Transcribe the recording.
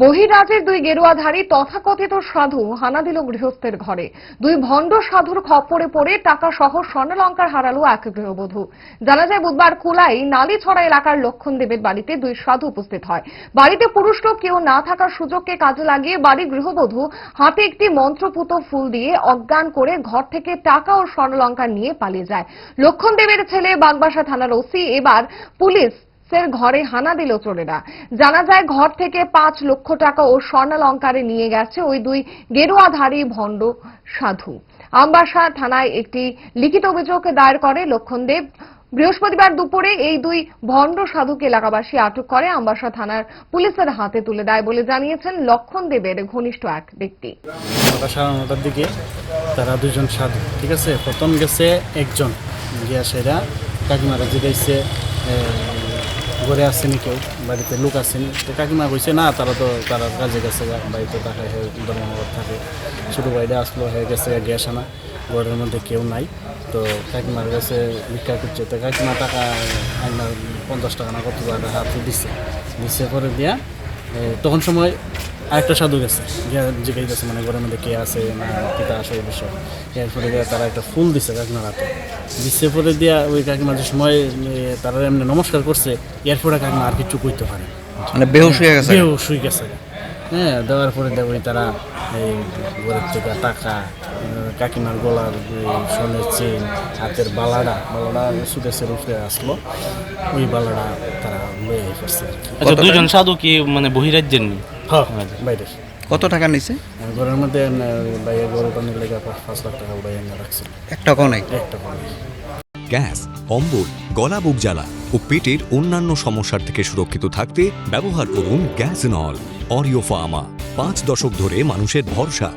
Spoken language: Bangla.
বহিরাজ্যের দুই গেরুয়াধারী তথাকথিত সাধু হানা দিল গৃহস্থের ঘরে। দুই ভণ্ড সাধুর খপ্পরে পড়ে টাকা সহ স্বর্ণলঙ্কার হারালো এক গৃহবধূ। জানা যায়, বুধবার কুলাই নালিছড়া এলাকার লক্ষণ দেবের বাড়িতে দুই সাধু উপস্থিত হয়। বাড়িতে পুরুষ লোক কেউ না থাকার সুযোগকে কাজে লাগিয়ে বাড়ির গৃহবধূ হাতে একটি মন্ত্রপুত ফুল দিয়ে অজ্ঞান করে ঘর থেকে টাকা ও স্বর্ণলঙ্কার নিয়ে পালিয়ে যায়। লক্ষণ দেবের ছেলে বাগবাসা থানার ওসি। এবার পুলিশ এর ঘরে হানা দিল চোরেরা। জানা যায় ঘর থেকে পাঁচ লক্ষ টাকা ও স্বর্ণালঙ্কারে নিয়ে গেছে ওই দুই গেরুয়াধারী ভণ্ড সাধু। আমবাসা থানায় একটি লিখিত অভিযোগ দায়ের করে লক্ষণদেব। বৃহস্পতিবার দুপুরে এই দুই ভণ্ড সাধুকে এলাকাবাসী আটক করে আমবাসা থানার পুলিশের হাতে তুলে দেয় বলে জানিয়েছেন লক্ষণ দেবের ঘনিষ্ঠ এক ব্যক্তি। সাড়ে নটার দিকে তারা দুজন সাধু, ঠিক আছে? প্রথম গেছে একজন, গিয়া সেরা কাকিমারা জিগাইছে ঘরে আসেনি কেউ, বাড়িতে লোক আসেনি। তো কাকিমা কইছে, না, তারা তো, তারা কাজে গেছে বাড়িতে টাকা হয়ে ধর্মনগর থাকে। ছোটো বাইরে আসলো হয়ে গেছে গ্যাস আনা, ঘরের মধ্যে কেউ নাই। তো কাকিমার কাছে ভিক্ষা করছে। তো কাকিমা টাকা আপনার পঞ্চাশ টাকা না কত টাকা হাতে দিচ্ছে দিচ্ছে করে দিয়া তখন সময় আরেকটা সাধু গেছে গিয়া গেছে মানে ঘরের মধ্যে কে আছে না পিতা আসে এই বিষয়। এরপরে গিয়া তারা একটা ফুল দিছে কাকিমার হাতে। দিচ্ছে পরে দিয়া ওই কাকিমা যে সময় তারা এমনি নমস্কার করছে এরপরে কাকিমা আর কিছু কইতে পারে মানে বেহুশ হয়ে গেছে কেউ শুই গেছে। হ্যাঁ দেওয়ার পরে দেব ওই তারা এই ঘরের থেকে টাকা কাকিমার গলার সোনের চেন হাতের বালাডা বালাডা সুদেশের উপরে আসলো। ওই বালাডা তারা লয়ে পড়ছে আর কি। আচ্ছা দুজন সাধু কি মানে বহিরাজ্যের নি? হ্যাঁ বাইরে। কত টাকা নিছে? ঘরের মধ্যে বাইরে গরু পানির লেগে পাঁচ লাখ টাকা উড়াই রাখছে। এক টাকাও নাই? একটা পানি গ্যাস অম্বল গলা বুক জ্বালা ও পেটের অন্যান্য সমস্যার থেকে সুরক্ষিত থাকতে ব্যবহার করুন গ্যাস নল। অরিও ফার্মা পাঁচ দশক ধরে মানুষের ভরসা।